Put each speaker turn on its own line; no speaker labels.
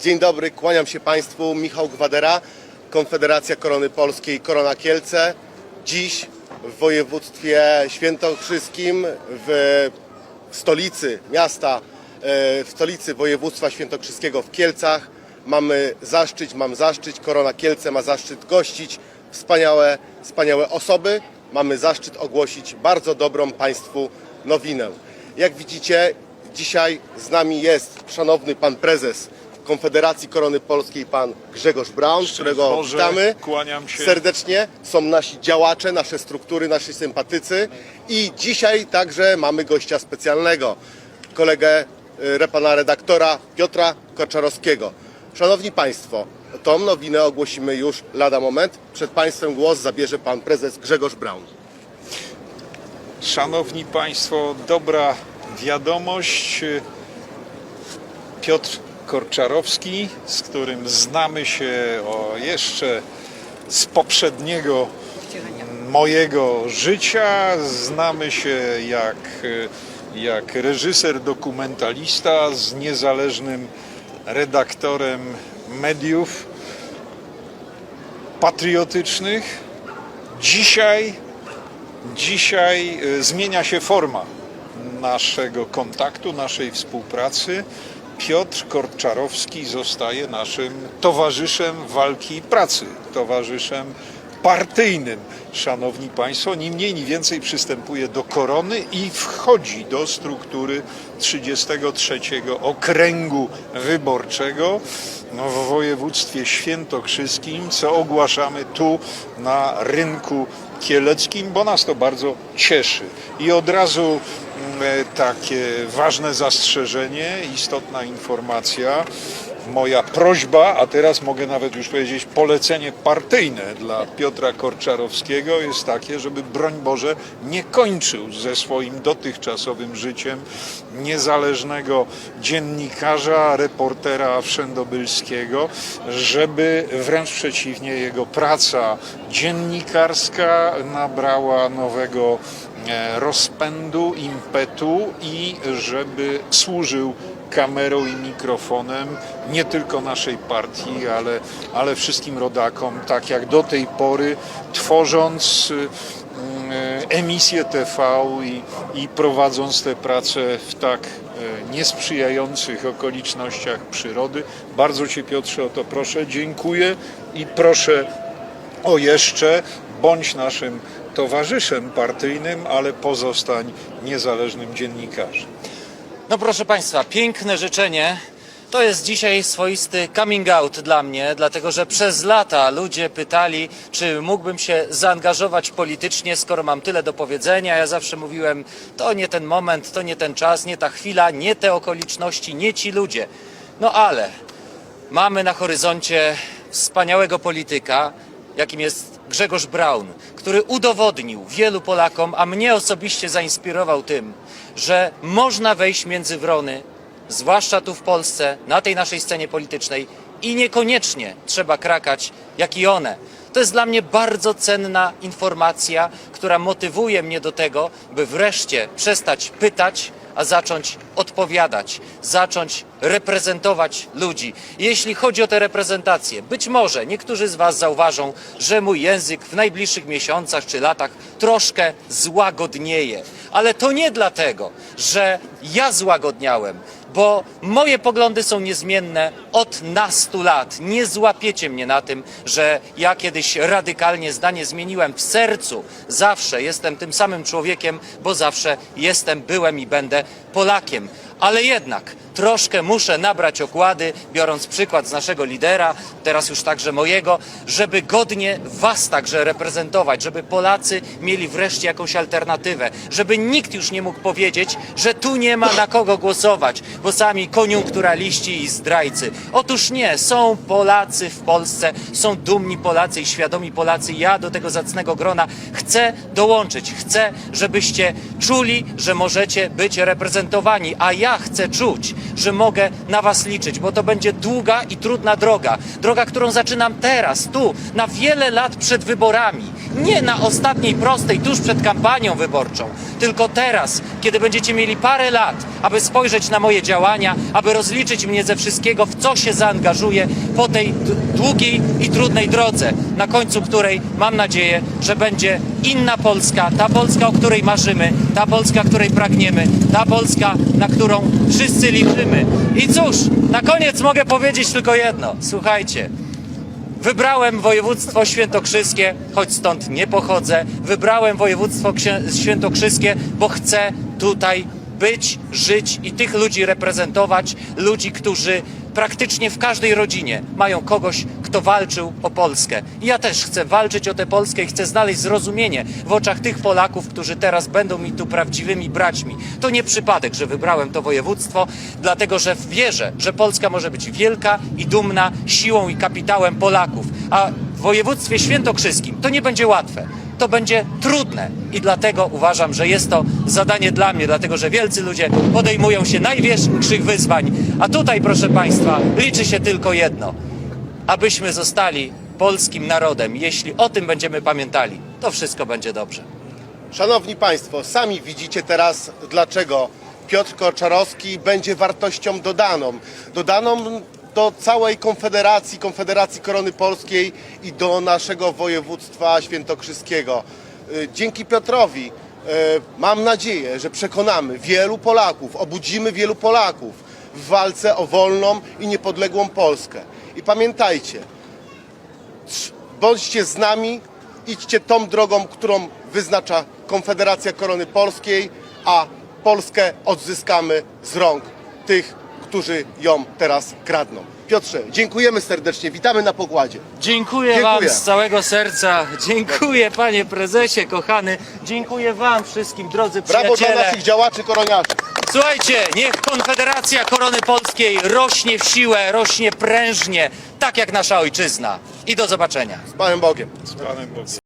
Dzień dobry, kłaniam się Państwu. Michał Gwadera, Konfederacja Korony Polskiej, Korona Kielce. Dziś w województwie świętokrzyskim, w stolicy miasta, e, w stolicy województwa świętokrzyskiego w Kielcach mamy zaszczyt, mam zaszczyt, Korona Kielce ma zaszczyt gościć wspaniałe, wspaniałe osoby. Mamy zaszczyt ogłosić bardzo dobrą Państwu nowinę. Jak widzicie, dzisiaj z nami jest szanowny pan prezes Konfederacji Korony Polskiej, pan Grzegorz Braun, którego
Boże,
witamy
kłaniam się.
serdecznie. Są nasi działacze, nasze struktury, nasi sympatycy i dzisiaj także mamy gościa specjalnego, kolegę y, pana redaktora Piotra Korczarowskiego. Szanowni Państwo, tą nowinę ogłosimy już lada moment. Przed Państwem głos zabierze pan prezes Grzegorz Braun.
Szanowni Państwo, dobra wiadomość. Piotr Korczarowski, z którym znamy się o jeszcze z poprzedniego mojego życia. Znamy się jak, jak reżyser, dokumentalista z niezależnym redaktorem mediów patriotycznych. Dzisiaj Dzisiaj y, zmienia się forma naszego kontaktu, naszej współpracy. Piotr Korczarowski zostaje naszym towarzyszem walki i pracy, towarzyszem partyjnym. Szanowni Państwo, ni mniej, ni więcej przystępuje do korony i wchodzi do struktury 33 okręgu wyborczego no, w województwie świętokrzyskim, co ogłaszamy tu na rynku kieleckim, bo nas to bardzo cieszy. I od razu takie ważne zastrzeżenie, istotna informacja. Moja prośba, a teraz mogę nawet już powiedzieć polecenie partyjne dla Piotra Korczarowskiego jest takie, żeby broń Boże nie kończył ze swoim dotychczasowym życiem niezależnego dziennikarza, reportera wszędobylskiego, żeby wręcz przeciwnie jego praca dziennikarska nabrała nowego e, rozpędu, impetu i żeby służył kamerą i mikrofonem nie tylko naszej partii, ale, ale wszystkim rodakom, tak jak do tej pory, tworząc y, y, emisję TV i, i prowadząc te prace w tak y, niesprzyjających okolicznościach przyrody. Bardzo Cię Piotrze o to proszę, dziękuję i proszę o jeszcze, bądź naszym towarzyszem partyjnym, ale pozostań niezależnym dziennikarzem.
No proszę Państwa, piękne życzenie. To jest dzisiaj swoisty coming out dla mnie, dlatego że przez lata ludzie pytali, czy mógłbym się zaangażować politycznie, skoro mam tyle do powiedzenia. Ja zawsze mówiłem, to nie ten moment, to nie ten czas, nie ta chwila, nie te okoliczności, nie ci ludzie. No ale mamy na horyzoncie wspaniałego polityka, jakim jest Grzegorz Braun, który udowodnił wielu Polakom, a mnie osobiście zainspirował tym, że można wejść między wrony, zwłaszcza tu w Polsce, na tej naszej scenie politycznej i niekoniecznie trzeba krakać jak i one. To jest dla mnie bardzo cenna informacja, która motywuje mnie do tego, by wreszcie przestać pytać, a zacząć odpowiadać, zacząć reprezentować ludzi. Jeśli chodzi o tę reprezentację, być może niektórzy z Was zauważą, że mój język w najbliższych miesiącach czy latach troszkę złagodnieje. Ale to nie dlatego, że ja złagodniałem, bo moje poglądy są niezmienne od nastu lat. Nie złapiecie mnie na tym, że ja kiedyś radykalnie zdanie zmieniłem w sercu. Zawsze jestem tym samym człowiekiem, bo zawsze jestem, byłem i będę Polakiem. Ale jednak troszkę muszę nabrać okłady, biorąc przykład z naszego lidera, teraz już także mojego, żeby godnie Was także reprezentować, żeby Polacy mieli wreszcie jakąś alternatywę, żeby nikt już nie mógł powiedzieć, że tu nie ma na kogo głosować, bo sami koniunkturaliści i zdrajcy. Otóż nie, są Polacy w Polsce, są dumni Polacy i świadomi Polacy. Ja do tego zacnego grona chcę dołączyć, chcę, żebyście czuli, że możecie być reprezentowani, a ja chcę czuć, że mogę na Was liczyć, bo to będzie długa i trudna droga. Droga, którą zaczynam teraz, tu, na wiele lat przed wyborami. Nie na ostatniej prostej, tuż przed kampanią wyborczą, tylko teraz, kiedy będziecie mieli parę lat, aby spojrzeć na moje działania, aby rozliczyć mnie ze wszystkiego, w co się zaangażuję po tej długiej i trudnej drodze, na końcu której mam nadzieję, że będzie inna Polska, ta Polska, o której marzymy, ta Polska, której pragniemy, ta Polska, na którą wszyscy liczymy. I cóż, na koniec mogę powiedzieć tylko jedno. Słuchajcie, Wybrałem województwo świętokrzyskie, choć stąd nie pochodzę. Wybrałem województwo świętokrzyskie, bo chcę tutaj być, żyć i tych ludzi reprezentować. Ludzi, którzy praktycznie w każdej rodzinie mają kogoś, kto walczył o Polskę. I ja też chcę walczyć o tę Polskę i chcę znaleźć zrozumienie w oczach tych Polaków, którzy teraz będą mi tu prawdziwymi braćmi. To nie przypadek, że wybrałem to województwo, dlatego że wierzę, że Polska może być wielka i dumna siłą i kapitałem Polaków. A w województwie świętokrzyskim to nie będzie łatwe. To będzie trudne i dlatego uważam, że jest to zadanie dla mnie, dlatego że wielcy ludzie podejmują się największych wyzwań. A tutaj, proszę Państwa, liczy się tylko jedno: abyśmy zostali polskim narodem. Jeśli o tym będziemy pamiętali, to wszystko będzie dobrze.
Szanowni Państwo, sami widzicie teraz, dlaczego Piotr Korczarowski będzie wartością dodaną. Dodaną do całej Konfederacji, Konfederacji Korony Polskiej i do naszego województwa świętokrzyskiego. Y, Dzięki Piotrowi y, mam nadzieję, że przekonamy wielu Polaków, obudzimy wielu Polaków w walce o wolną i niepodległą Polskę. I pamiętajcie, bądźcie z nami, idźcie tą drogą, którą wyznacza Konfederacja Korony Polskiej, a Polskę odzyskamy z rąk tych, którzy ją teraz kradną. Piotrze, dziękujemy serdecznie, witamy na pokładzie.
Dziękuję,
Dziękuję.
Wam z całego serca. Dziękuję, Panie Prezesie, kochany. Dziękuję Wam wszystkim, drodzy
Brawo dla
przyjaciele.
naszych działaczy koroniarzy.
Słuchajcie, niech Konfederacja Korony Polskiej rośnie w siłę, rośnie prężnie, tak jak nasza ojczyzna. I do zobaczenia.
Z Panem Bogiem.
Z Panem Bogiem.